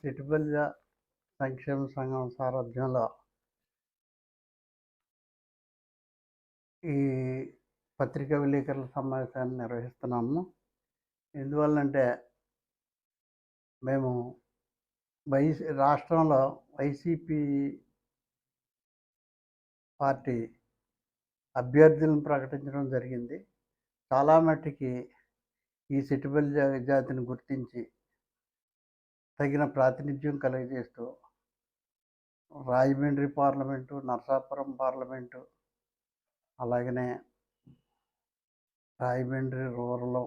సిటిబల్జ సంక్షేమ సంఘం సారథ్యంలో ఈ పత్రికా విలేకరుల సమావేశాన్ని నిర్వహిస్తున్నాము. ఎందువల్లంటే మేము వైసీ రాష్ట్రంలో వైసీపీ పార్టీ అభ్యర్థులను ప్రకటించడం జరిగింది. చాలా మట్టుకి ఈ సిటిబల్ జాతిని గుర్తించి తగిన ప్రాతినిధ్యం కలుగజేస్తూ రాజమండ్రి పార్లమెంటు నరసాపురం పార్లమెంటు అలాగనే రాజమండ్రి రూరల్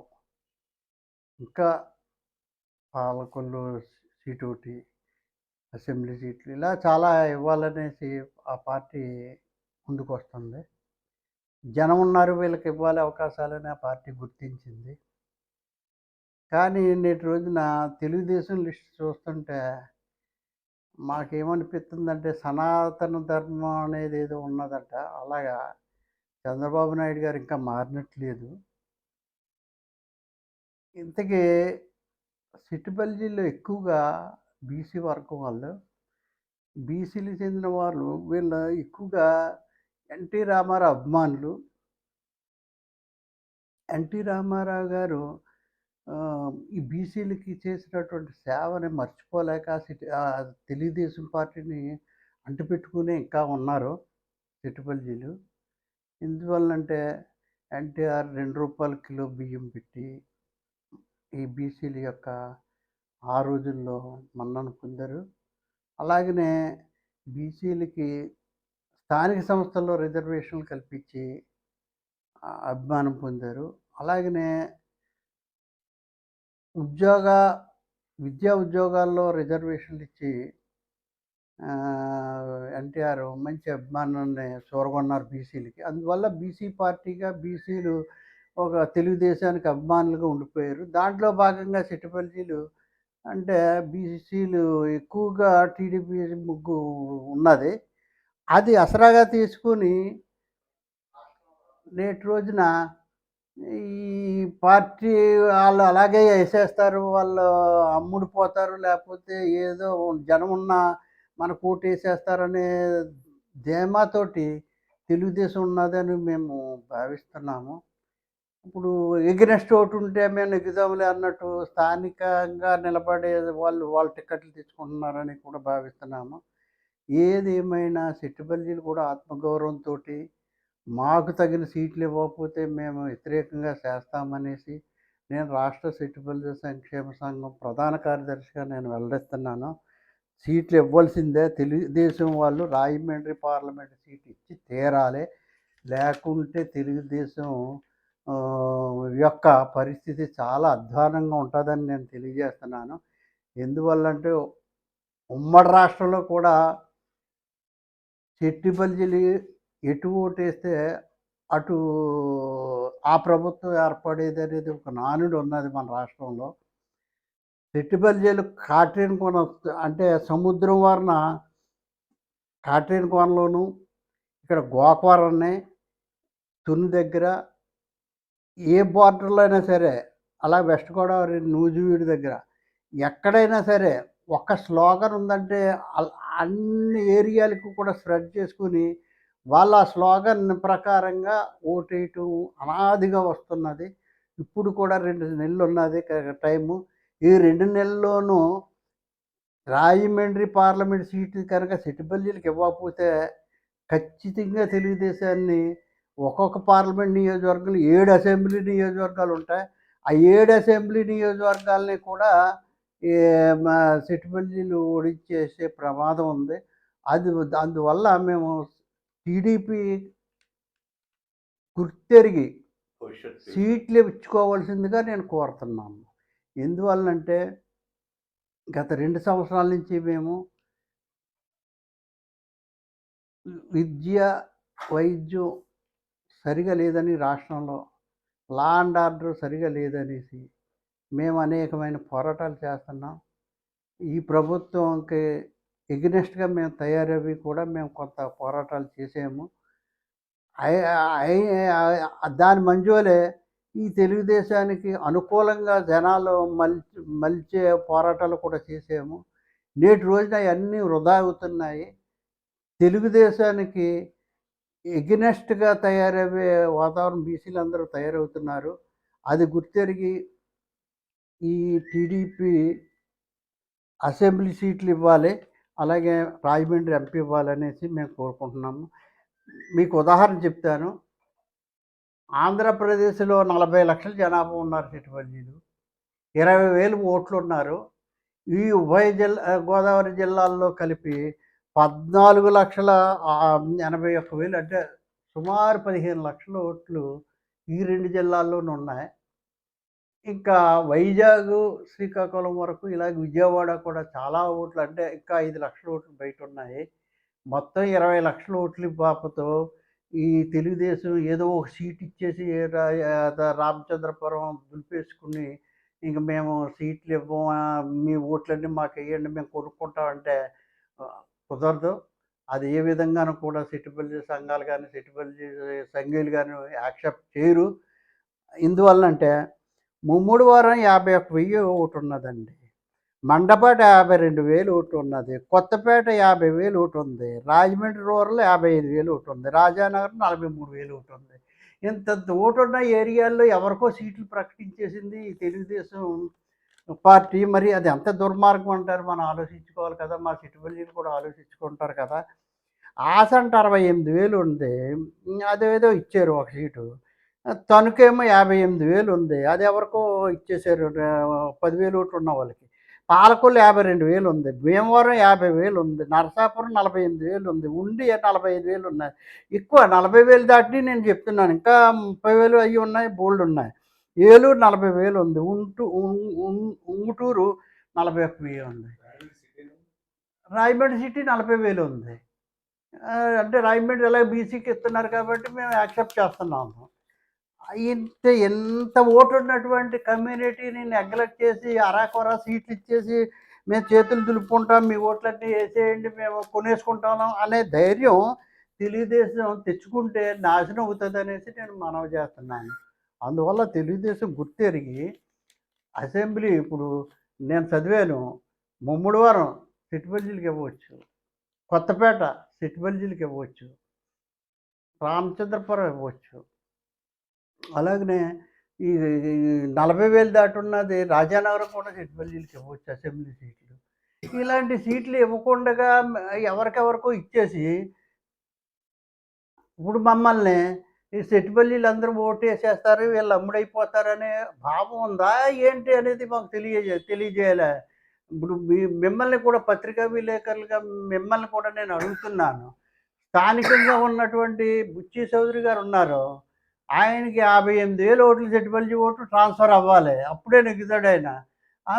ఇంకా పాలకొల్లు సీటు ఒకటి అసెంబ్లీ సీట్లు ఇలా చాలా ఇవ్వాలనేసి ఆ పార్టీ ముందుకు వస్తుంది జనం ఉన్నారు వీళ్ళకి ఇవ్వాలి అవకాశాలని ఆ పార్టీ గుర్తించింది. కానీ నేటి రోజున తెలుగుదేశం లిస్ట్ చూస్తుంటే మాకేమనిపిస్తుందంటే సనాతన ధర్మం అనేది ఏదో ఉన్నదట. అలాగా చంద్రబాబు నాయుడు గారు ఇంకా మారినట్లేదు. ఇంతకీ సిటిబల్జీలో ఎక్కువగా బీసీ వర్గం వాళ్ళు బీసీలు చెందిన వాళ్ళు వీళ్ళ ఎక్కువగా ఎన్టీ రామారావు అభిమానులు. ఎన్టీ రామారావు గారు ఈ బీసీలకి చేసినటువంటి సేవని మర్చిపోలేక సిటీ తెలుగుదేశం పార్టీని అంటిపెట్టుకునే ఇంకా ఉన్నారు సిటిబల్జీలు ఎందువల్లంటే ఎన్టీఆర్ రెండు రూపాయల కిలో బియ్యం పెట్టి ఈ బీసీల యొక్క ఆ రోజుల్లో మన్నను పొందారు. అలాగనే బీసీలకి స్థానిక సంస్థల్లో రిజర్వేషన్లు కల్పించి అభిమానం పొందారు. అలాగనే ఉద్యోగ విద్యా ఉద్యోగాల్లో రిజర్వేషన్లు ఇచ్చి ఎన్టీఆర్ మంచి అభిమానాన్ని చూరగొన్నారు బీసీలకి. అందువల్ల బీసీ పార్టీగా బీసీలు ఒక తెలుగుదేశానికి అభిమానులుగా ఉండిపోయారు. దాంట్లో భాగంగా సిటిపల్జీలు అంటే బీసీలు ఎక్కువగా టీడీపీ ముగ్గు ఉన్నది. అది అసరాగా తీసుకుని నేటి రోజున ఈ పార్టీ వాళ్ళు అలాగే వేసేస్తారు వాళ్ళు అమ్ముడు పోతారు లేకపోతే ఏదో జనం ఉన్న మన కోటు వేసేస్తారనే ధీమాతోటి తెలుగుదేశం ఉన్నదని మేము భావిస్తున్నాము. ఇప్పుడు ఎగ్నెస్ట్ ఒకటి ఉంటే మేము నెగ్గుదాంలే అన్నట్టు స్థానికంగా నిలబడే వాళ్ళు వాళ్ళ టికెట్లు తెచ్చుకుంటున్నారని కూడా భావిస్తున్నాము. ఏది ఏమైనా సిట్టుబల్జీలు కూడా ఆత్మగౌరవంతో మాకు తగిన సీట్లు ఇవ్వకపోతే మేము వ్యతిరేకంగా చేస్తామనేసి నేను రాష్ట్ర సిట్టుపల్లి సంక్షేమ సంఘం ప్రధాన కార్యదర్శిగా నేను వెల్లడిస్తున్నాను. సీట్లు ఇవ్వాల్సిందే. తెలుగుదేశం వాళ్ళు రాజమండ్రి పార్లమెంట్ సీట్ ఇచ్చి తీరాలి. లేకుంటే తెలుగుదేశం యొక్క పరిస్థితి చాలా అధ్వానంగా ఉంటుందని నేను తెలియజేస్తున్నాను. ఎందువల్లంటే ఉమ్మడి రాష్ట్రంలో కూడా చెట్టిపల్లి ఎటు ఓటేస్తే అటు ఆ ప్రభుత్వం ఏర్పడేది అనేది ఒక నానుడు ఉన్నది మన రాష్ట్రంలో. చెట్టిబల్జీలు కాట్రేన్ కోన అంటే సముద్రం వారిన కాట్రేన్ కోనలోను ఇక్కడ గోకవరాన్ని తుని దగ్గర ఏ బార్డర్లో అయినా సరే అలా వెస్ట్ గోదావరి నూజివీడు దగ్గర ఎక్కడైనా సరే ఒక స్లోగన్ ఉందంటే అన్ని ఏరియాలకు కూడా స్ప్రెడ్ చేసుకుని వాళ్ళ స్లోగన్ ప్రకారంగా ఓటేయటం అనాదిగా వస్తున్నది. ఇప్పుడు కూడా రెండు నెలలు ఉన్నది టైము. ఈ రెండు నెలల్లోనూ రాజమండ్రి పార్లమెంట్ సీటు కనుక సిటిబల్జీలకు ఇవ్వకపోతే ఖచ్చితంగా తెలుగుదేశాన్ని ఒక్కొక్క పార్లమెంట్ నియోజకవర్గంలో ఏడు అసెంబ్లీ నియోజకవర్గాలు ఉంటాయి. ఆ ఏడు అసెంబ్లీ నియోజకవర్గాలని కూడా ఈ మా ఓడించేసే ప్రమాదం ఉంది. అది అందువల్ల మేము టీడీపీ గుర్తెరిగి సీట్లు ఇచ్చుకోవాల్సిందిగా నేను కోరుతున్నాను. ఎందువల్లంటే గత రెండు సంవత్సరాల నుంచి మేము విద్య వైద్యం సరిగా లేదని రాష్ట్రంలో లా అండ్ ఆర్డర్ సరిగా లేదనేసి మేము అనేకమైన పోరాటాలు చేస్తున్నాం. ఈ ప్రభుత్వంకి ఎగ్నెస్ట్గా మేము తయారవి కూడా మేము కొంత పోరాటాలు చేసాము. దాని మంజోలే ఈ తెలుగుదేశానికి అనుకూలంగా జనాలు మలిచి మలిచే పోరాటాలు కూడా చేసాము. నేటి రోజున అవన్నీ వృధా అవుతున్నాయి. తెలుగుదేశానికి ఎగ్నెస్ట్గా తయారయ్యే వాతావరణం బీసీలు అందరూ తయారవుతున్నారు. అది గుర్తెరిగి ఈ టీడీపీ అసెంబ్లీ సీట్లు ఇవ్వాలి. అలాగే రాజమండ్రి ఎంపీ ఇవ్వాలనేసి మేము కోరుకుంటున్నాము. మీకు ఉదాహరణ చెప్తాను. ఆంధ్రప్రదేశ్లో నలభై లక్షల జనాభా ఉన్నారు చిట్టుపల్లిలు ఇరవై వేలు ఓట్లు ఉన్నారు ఈ ఉభయ జిల్లా గోదావరి జిల్లాల్లో కలిపి పద్నాలుగు లక్షల ఎనభై ఒక్క వేలు అంటే సుమారు పదిహేను లక్షల ఓట్లు ఈ రెండు జిల్లాల్లోనూ ఉన్నాయి. ఇంకా వైజాగ్ శ్రీకాకుళం వరకు ఇలాగ విజయవాడ కూడా చాలా ఓట్లు అంటే ఇంకా ఐదు లక్షల ఓట్లు బయట ఉన్నాయి మొత్తం ఇరవై లక్షల ఓట్లు పాపతో ఈ తెలుగుదేశం ఏదో ఒక సీట్ ఇచ్చేసి రామచంద్రపురం దులిపేసుకుని ఇంక మేము సీట్లు ఇవ్వము మీ ఓట్లన్నీ మాకు వేయండి మేము కొనుక్కుంటామంటే కుదరదు. అది ఏ విధంగానూ కూడా సిటిబల్జీ సంఘాలు కానీ సిటిబల్జీ సంఘీయులు కానీ యాక్సెప్ట్ చేయరు. ఇందువల్లంటే ముమ్ముడు వారం యాభై ఒక్క వెయ్యి ఒకటి ఉన్నదండి. మండపేట యాభై రెండు వేలు ఒకటి ఉన్నది. కొత్తపేట యాభై వేలు ఒకటి ఉంది. రాజమండ్రి రూరల్ యాభై ఐదు వేలు ఒకటి ఉంది. రాజానగర్ నలభై మూడు వేలు ఒకటి ఉంది. ఇంత ఓటున్న ఏరియాల్లో ఎవరికో సీట్లు ప్రకటించేసింది తెలుగుదేశం పార్టీ. మరి అది ఎంత దుర్మార్గం అంటారు? మనం ఆలోచించుకోవాలి కదా. మా సిటిబల్జీలు కూడా ఆలోచించుకుంటారు కదా. ఆసంట అరవై ఎనిమిది వేలు ఉంది. అదేదో ఇచ్చారు ఒక సీటు. తణుకేమో యాభై ఎనిమిది వేలు ఉంది. అది ఎవరికో ఇచ్చేసారు పదివేలు ఒకటి ఉన్న వాళ్ళకి. పాలకొల్లు యాభై రెండు వేలు ఉంది. భీమవరం యాభై వేలు ఉంది. నరసాపురం నలభై ఎనిమిది వేలు ఉంది. ఉండి నలభై ఐదు వేలు ఉన్నాయి. ఎక్కువ నలభై వేలు దాటి నేను చెప్తున్నాను. ఇంకా ముప్పై వేలు అవి ఉన్నాయి బోల్డ్ ఉన్నాయి. ఏలూరు నలభై వేలు ఉంది. ఉంటూ ఉం- ఉం- ఉంగుటూరు నలభై ఒక్క వెయ్యి ఉంది. రాయమండ్రి సిటీ నలభై వేలు ఉంది. అంటే రాయమండ్రి ఎలా బీసీకి ఇస్తున్నారు కాబట్టి మేము యాక్సెప్ట్ చేస్తున్నాము. ఇంత ఎంత ఓటు ఉన్నటువంటి కమ్యూనిటీని నెగ్లెక్ట్ చేసి అరాకొర సీట్లు ఇచ్చేసి మేము చేతులు దులుపుకుంటాం మీ ఓట్లన్నీ వేసేయండి మేము కొనేసుకుంటాం అనే ధైర్యం తెలుగుదేశం తెచ్చుకుంటే నాశనం అవుతుంది అనేసి నేను మనవి చేస్తున్నాను. అందువల్ల తెలుగుదేశం గుర్తెరిగి అసెంబ్లీ ఇప్పుడు నేను చదివాను ముమ్మడివారం సిటిబల్జీలకు ఇవ్వచ్చు కొత్తపేట సిటిబల్జీలకు ఇవ్వచ్చు రామచంద్రపురం ఇవ్వచ్చు అలాగనే ఈ నలభై వేలు దాటున్నది రాజానగరం కూడా సిటిబల్జీలకు ఇవ్వచ్చు అసెంబ్లీ సీట్లు. ఇలాంటి సీట్లు ఇవ్వకుండా ఎవరికెవరికో ఇచ్చేసి ఇప్పుడు మమ్మల్ని ఈ సెట్టిపల్లీలు అందరూ ఓటు వేసేస్తారు వీళ్ళు అమ్ముడైపోతారనే భావం ఉందా ఏంటి అనేది మాకు తెలియజే తెలియజేయలే. ఇప్పుడు మీ మిమ్మల్ని కూడా పత్రికా విలేకరులుగా మిమ్మల్ని కూడా నేను అడుగుతున్నాను. స్థానికంగా ఉన్నటువంటి బుచ్చి చౌదరి గారు ఉన్నారు. ఆయనకి యాభై ఎనిమిది వేలు ఓట్లు సెట్టిపల్లి ఓట్లు ట్రాన్స్ఫర్ అవ్వాలి. అప్పుడే నెగ్గుతాడు ఆయన.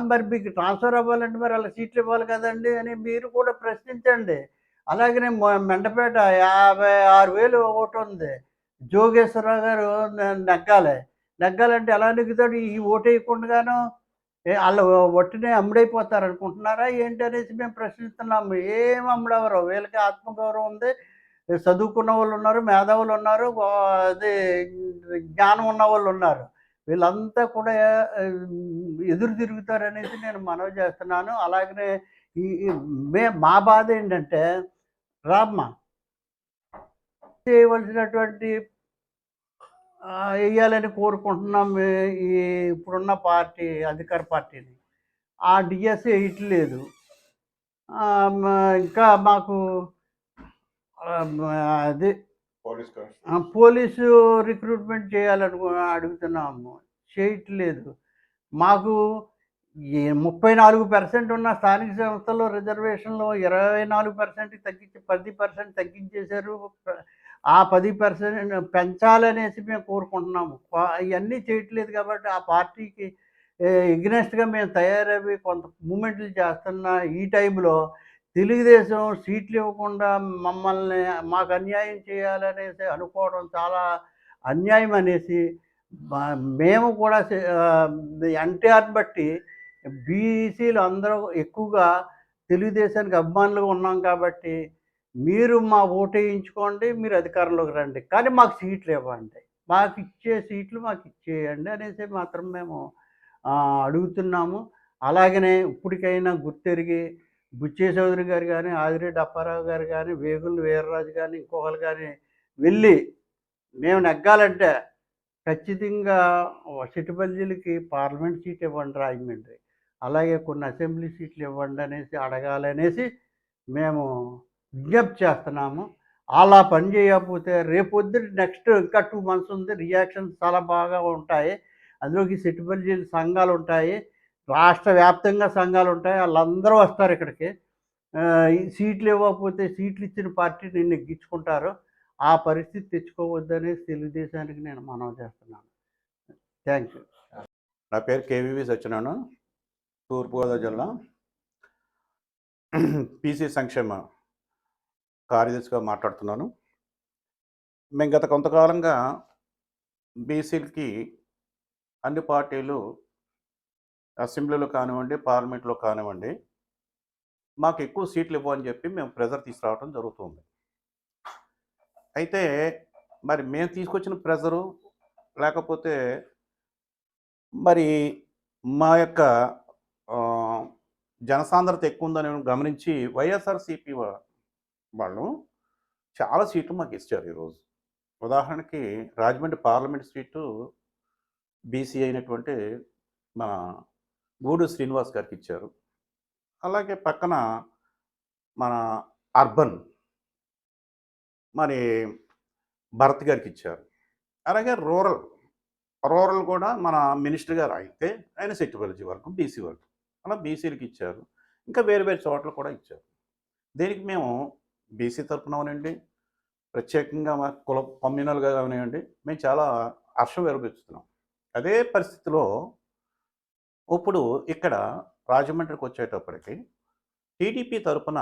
మరి మీకు ట్రాన్స్ఫర్ అవ్వాలంటే మరి అలా సీట్లు ఇవ్వాలి కదండి అని మీరు కూడా ప్రశ్నించండి. అలాగనే మొ- మెండపేట యాభై ఆరు వేలు ఓటు ఉంది. జోగేశ్వరరావు గారు నెగ్గాలి. నెగ్గాలంటే ఎలా నెగ్గుతాడు? ఈ ఓటు వేయకుండాను వాళ్ళు ఒట్టినే అమ్ముడైపోతారు అనుకుంటున్నారా ఏంటి అనేసి మేము ప్రశ్నిస్తున్నాము. ఏం అమ్ముడవరు వీళ్ళకి ఆత్మగౌరవం ఉంది. చదువుకున్న వాళ్ళు ఉన్నారు మేధావులు ఉన్నారు అది అదే జ్ఞానం ఉన్న వాళ్ళు ఉన్నారు. వీళ్ళంతా కూడా ఎదురు తిరుగుతారనేసి నేను మనవి చేస్తున్నాను. అలాగనే ఈ మే మా బాధ ఏంటంటే రామ్మ చేయవలసినటువంటి వేయాలని కోరుకుంటున్నాం ఈ- ఇప్పుడున్న పార్టీ అధికార పార్టీని. ఆ డిఎస్ వేయట్లేదు ఇంకా మాకు అది పోలీస్ రిక్రూట్మెంట్ చేయాలను అడుగుతున్నాము. చేయట్లేదు. మాకు ముప్పై నాలుగు పర్సెంట్ ఉన్న స్థానిక సంస్థల్లో రిజర్వేషన్లో ఇరవై నాలుగు పర్సెంట్ తగ్గించి పది పర్సెంట్ తగ్గించేశారు. ఆ పది పర్సెంట్ పెంచాలనేసి మేము కోరుకుంటున్నాము. ఇవన్నీ చేయట్లేదు కాబట్టి ఆ పార్టీకి ఎగ్నెస్ట్గా మేము తయారవి కొంత మూమెంట్లు చేస్తున్న ఈ టైంలో తెలుగుదేశం సీట్లు ఇవ్వకుండా మమ్మల్ని మాకు అన్యాయం చేయాలనేసి అనుకోవడం చాలా అన్యాయం అనేసి మేము కూడా ఎన్టీఆర్ని బట్టి బీసీలు అందరూ ఎక్కువగా తెలుగుదేశానికి అభిమానులుగా ఉన్నాం కాబట్టి మీరు మా ఓటు వేయించుకోండి మీరు అధికారంలోకి రండి. కానీ మాకు సీట్లు ఇవ్వండి. మాకు ఇచ్చే సీట్లు మాకు ఇచ్చేయండి అనేసి మాత్రం మేము అడుగుతున్నాము. అలాగనే ఇప్పటికైనా గుర్తెరిగి బుచ్చే చౌదరి గారు కానీ ఆదిరెడ్డి అప్పారావు గారు కానీ వేగుల వీర్రాజు కానీ ఇంకొకరు కానీ వెళ్ళి మేము నెగ్గాలంటే ఖచ్చితంగా సిటిబల్జీలకి పార్లమెంట్ సీట్ ఇవ్వండి రాజమండ్రి అలాగే కొన్ని అసెంబ్లీ సీట్లు ఇవ్వండి అనేసి అడగాలనేసి మేము విజ్ఞప్తి చేస్తున్నాము. అలా పని చేయకపోతే రేపొద్దు నెక్స్ట్ ఇంకా టూ మంత్స్ ఉంది. రియాక్షన్స్ చాలా బాగా ఉంటాయి. అందులోకి సిటిబల్జీల సంఘాలు ఉంటాయి. రాష్ట్ర వ్యాప్తంగా సంఘాలు ఉంటాయి. వాళ్ళందరూ వస్తారు ఇక్కడికి. సీట్లు ఇవ్వకపోతే సీట్లు ఇచ్చిన పార్టీ నిన్ను ఎగ్గించుకుంటారు ఆ పరిస్థితి తెచ్చుకోవద్దనేసి తెలుగుదేశానికి నేను మనవి చేస్తున్నాను. Thank you. నా పేరు కేవీవి సత్యనారాయణ తూర్పుగోదావరి జిల్లా. పీసీ సంక్షేమ కార్యదర్శిగా మాట్లాడుతున్నాను. మేము గత కొంతకాలంగా బీసీలకి అన్ని పార్టీలు అసెంబ్లీలో కానివ్వండి పార్లమెంట్లో కానివ్వండి మాకు ఎక్కువ సీట్లు ఇవ్వని చెప్పి మేము ప్రెజర్ తీసుకురావడం జరుగుతుంది. అయితే మరి మేము తీసుకొచ్చిన ప్రెజరు లేకపోతే మరి మా యొక్క జనసాంద్రత ఎక్కువ ఉందని గమనించి వైఎస్ఆర్సీపీ వాళ్ళు చాలా సీట్లు మాకు ఇచ్చారు ఈరోజు. ఉదాహరణకి రాజమండ్రి పార్లమెంట్ సీటు బీసీ అయినటువంటి మన గూడు శ్రీనివాస్ గారికి ఇచ్చారు అలాగే పక్కన మన అర్బన్ మరి భరత్ గారికి ఇచ్చారు అలాగే రూరల్ రూరల్ కూడా మన మినిస్టర్ గారు అయితే ఆయన సెక్యూరిటీ వర్గం బీసీ వర్గం అలా బీసీలకి ఇచ్చారు ఇంకా వేరు వేరు చోట్ల కూడా ఇచ్చారు. దీనికి మేము బీసీ తరపున ప్రత్యేకంగా మా కుల కమ్యూనల్గా కానివ్వండి మేము చాలా హర్షం వెరపిస్తున్నాం అదే పరిస్థితిలో ఇప్పుడు ఇక్కడ రాజమండ్రికి వచ్చేటప్పటికి టీడీపీ తరపున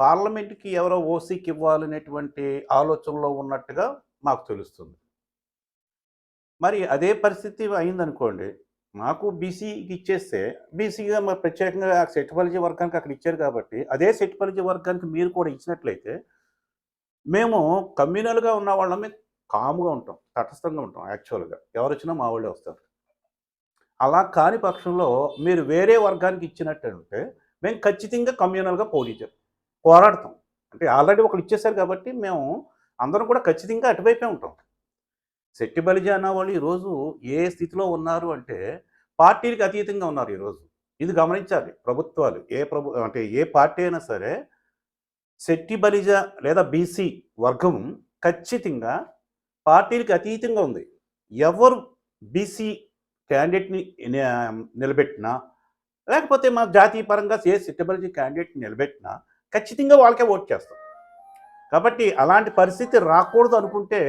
పార్లమెంట్కి ఎవరో ఓసీకి ఇవ్వాలనేటువంటి ఆలోచనలో ఉన్నట్టుగా మాకు తెలుస్తుంది. మరి అదే పరిస్థితి అయిందనుకోండి మాకు బీసీకి ఇచ్చేస్తే బీసీగా మరి ప్రత్యేకంగా సెట్పాలజీ వర్గానికి అక్కడ ఇచ్చారు కాబట్టి అదే సెట్పాలజీ వర్గానికి మీరు కూడా ఇచ్చినట్లయితే మేము కమ్యూనల్గా ఉన్న వాళ్ళమే కాముగా ఉంటాం తటస్థంగా ఉంటాం యాక్చువల్గా. ఎవరు వచ్చినా మా వాళ్ళే వస్తారు. అలా కాని పక్షంలో మీరు వేరే వర్గానికి ఇచ్చినట్టుంటే మేము ఖచ్చితంగా కమ్యూనల్గా పోటీ పోరాడతాం. అంటే ఆల్రెడీ ఒకరు ఇచ్చేసారు కాబట్టి మేము అందరం కూడా ఖచ్చితంగా అటువైపే ఉంటాం. శెట్టి బలిజా అన్న వాళ్ళు ఈరోజు ఏ స్థితిలో ఉన్నారు అంటే పార్టీలకు అతీతంగా ఉన్నారు ఈరోజు. ఇది గమనించాలి ప్రభుత్వాలు ఏ ప్రభు అంటే ఏ పార్టీ అయినా సరే శెట్టి బలిజ లేదా బీసీ వర్గం ఖచ్చితంగా పార్టీలకు అతీతంగా ఉంది. ఎవరు బీసీ క్యాండిడేట్ని నిలబెట్టినా లేకపోతే మా జాతీయ పరంగా ఏ సిట్టబలిజీ క్యాండిడేట్ని నిలబెట్టినా ఖచ్చితంగా వాళ్ళకే ఓట్ చేస్తాం. కాబట్టి అలాంటి పరిస్థితి రాకూడదు అనుకుంటే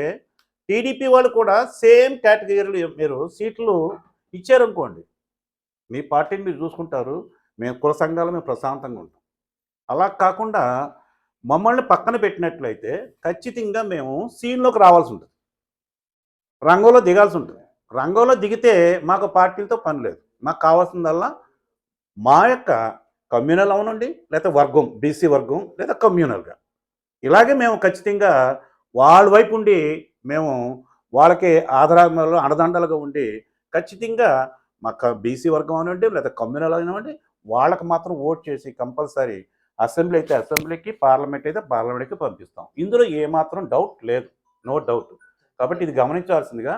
టీడీపీ వాళ్ళు కూడా సేమ్ కేటగిరీలు మీరు సీట్లు ఇచ్చారనుకోండి. మీ పార్టీని మీరు చూసుకుంటారు మేము కుల సంఘాలు మేము ప్రశాంతంగా ఉంటాం. అలా కాకుండా మమ్మల్ని పక్కన పెట్టినట్లయితే ఖచ్చితంగా మేము సీన్లోకి రావాల్సి ఉంటుంది. రంగంలో దిగాల్సి ఉంటుంది. రంగంలో దిగితే మాకు పార్టీలతో పని లేదు. మాకు కావాల్సిందల్లా మా యొక్క కమ్యూనల్ అవునండి లేదా వర్గం బీసీ వర్గం లేదా కమ్యూనల్గా. ఇలాగే మేము ఖచ్చితంగా వాళ్ళ వైపు ఉండి మేము వాళ్ళకి ఆధారాలు అండదండలుగా ఉండి ఖచ్చితంగా మా బీసీ వర్గం అనివ్వండి లేదా కమ్యూనల్ అనివ్వండి వాళ్ళకి మాత్రం ఓట్ చేసి కంపల్సరీ అసెంబ్లీ అయితే అసెంబ్లీకి పార్లమెంట్ అయితే పార్లమెంట్కి పంపిస్తాం. ఇందులో ఏమాత్రం డౌట్ లేదు. No doubt. కాబట్టి ఇది గమనించాల్సిందిగా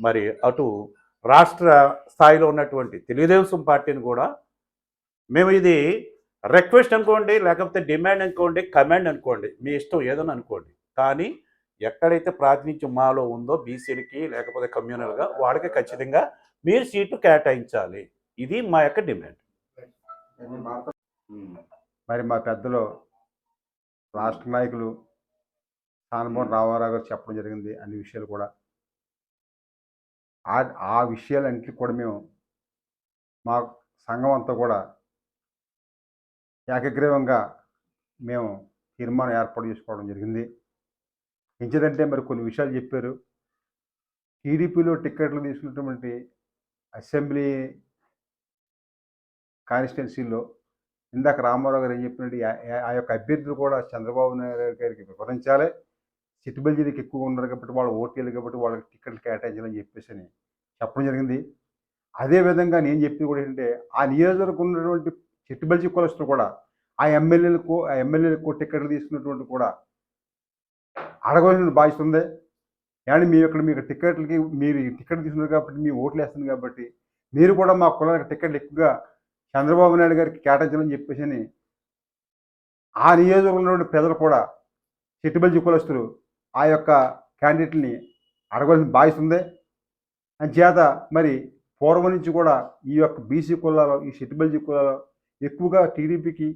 మరి అటు రాష్ట్ర స్థాయిలో ఉన్నటువంటి తెలుగుదేశం పార్టీని కూడా మేము ఇది రిక్వెస్ట్ అనుకోండి లేకపోతే డిమాండ్ అనుకోండి కమాండ్ అనుకోండి. మీ ఇష్టం ఏదని అనుకోండి. కానీ ఎక్కడైతే ప్రాతినిధ్యం మాలో ఉందో బీసీలకి లేకపోతే కమ్యూనల్గా వాళ్ళకి ఖచ్చితంగా మీరు సీటు కేటాయించాలి. ఇది మా యొక్క డిమాండ్ మరి మా పెద్దలు రాష్ట్ర నాయకులు సానమోహన్ రామారావు గారు చెప్పడం జరిగింది అన్ని విషయాలు కూడా. ఆ ఆ విషయాలన్నింటికి కూడా మేము మా సంఘం అంతా కూడా ఏకగ్రీవంగా మేము తీర్మానం ఏర్పాటు చేసుకోవడం జరిగింది. ఎంచదంటే మరి కొన్ని విషయాలు చెప్పారు. టీడీపీలో టిక్కెట్లు తీసుకున్నటువంటి అసెంబ్లీ కాన్స్టిట్యున్సీలో ఇందాక రామారావు గారు ఏం చెప్పినట్టు ఆ యొక్క అభ్యర్థులు కూడా చంద్రబాబు నాయుడు గారికి వివరించాలి. సిట్టుబల్జీలకు ఎక్కువ ఉన్నారు కాబట్టి వాళ్ళు ఓటీలు కాబట్టి వాళ్ళకి టికెట్లు కేటాయించాలని చెప్పేసి అని చెప్పడం జరిగింది. అదేవిధంగా నేను చెప్పింది కూడా ఏంటంటే ఆ నియోజకవర్గం ఉన్నటువంటి చిట్టుబల్జీ కులస్తులు కూడా ఆ ఎమ్మెల్యేలకు ఆ ఎమ్మెల్యేలకు టికెట్లు తీసుకున్నటువంటి కూడా అడగవలసిన బాధ్యత ఉంది. కానీ మీ ఇక్కడ మీకు టికెట్లకి మీరు టికెట్ తీసుకున్నారు కాబట్టి మీ ఓట్లు వేస్తుంది కాబట్టి మీరు కూడా మా కులానికి టికెట్లు ఎక్కువగా చంద్రబాబు నాయుడు గారికి కేటాయించాలని చెప్పేసి అని ఆ నియోజకవర్గంలో ప్రజలు కూడా చెట్టుబల్చి కులస్తులు ఆ యొక్క క్యాండిడేట్ని అడగవలసిన బాధ్యత ఉంది. అంచేత మరి పూర్వం నుంచి కూడా ఈ యొక్క బీసీ కులాలో ఈ చెట్టుబల్జి కులాలో ఎక్కువగా టీడీపీకి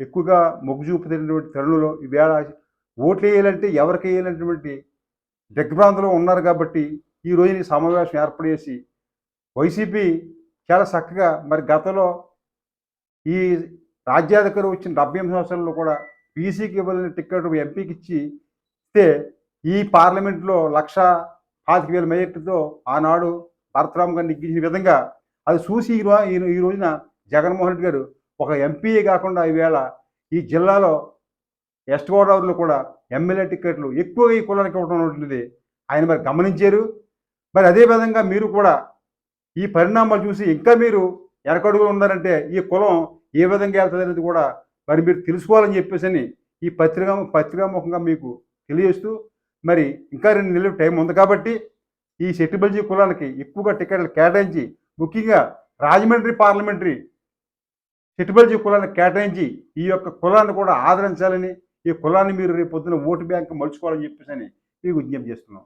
ఎక్కువగా మొగ్గు చూపుతున్నటువంటి తరుణంలో ఈవేళ ఓట్లు వేయాలంటే ఎవరికి వేయాలనేటువంటి దిగ్భ్రాంతిలో ఉన్నారు కాబట్టి ఈ రోజున ఈ సమావేశం ఏర్పడేసి వైసీపీ చాలా చక్కగా మరి గతంలో ఈ రాజ్యాధికారం వచ్చిన డెబ్బై ఎనిమిది సంవత్సరాల్లో కూడా బీసీకి ఇవ్వాలని టికెట్ ఎంపీకి ఇచ్చి ఇస్తే ఈ పార్లమెంట్లో లక్ష పాతిక వేల మెజార్టీతో ఆనాడు భరతరామ్ గారిని నెగ్గించిన విధంగా అది చూసి ఈ ఈ- రోజున జగన్మోహన్ రెడ్డి గారు ఒక ఎంపీఏ కాకుండా ఈవేళ ఈ జిల్లాలో వెస్ట్ గోదావరిలో కూడా ఎమ్మెల్యే టికెట్లు ఎక్కువగా ఈ కులానికి ఇవ్వడం ఉంటుంది ఆయన మరి గమనించారు. మరి అదే విధంగా మీరు కూడా ఈ పరిణామాలు చూసి ఇంకా మీరు వెనకడుగులు ఉన్నారంటే ఈ కులం ఏ విధంగా వెళ్తుంది అనేది కూడా మరి మీరు తెలుసుకోవాలని చెప్పేసి అని ఈ పత్రిక పత్రికాముఖంగా మీకు తెలియజేస్తూ మరి ఇంకా రెండు నెలలు టైం ఉంది కాబట్టి ఈ సెట్టిబల్జీ కులానికి ఎక్కువగా టికెట్లు కేటాయించి ముఖ్యంగా రాజమండ్రి పార్లమెంటరీ సెట్టిబల్జీ కులాన్ని కేటాయించి ఈ యొక్క కులాన్ని కూడా ఆదరించాలని ఈ కులాన్ని మీరు రేపు పొద్దున ఓటు బ్యాంక్ మలుచుకోవాలని చెప్పేసి అని మీకు విజ్ఞప్తి చేస్తున్నాం.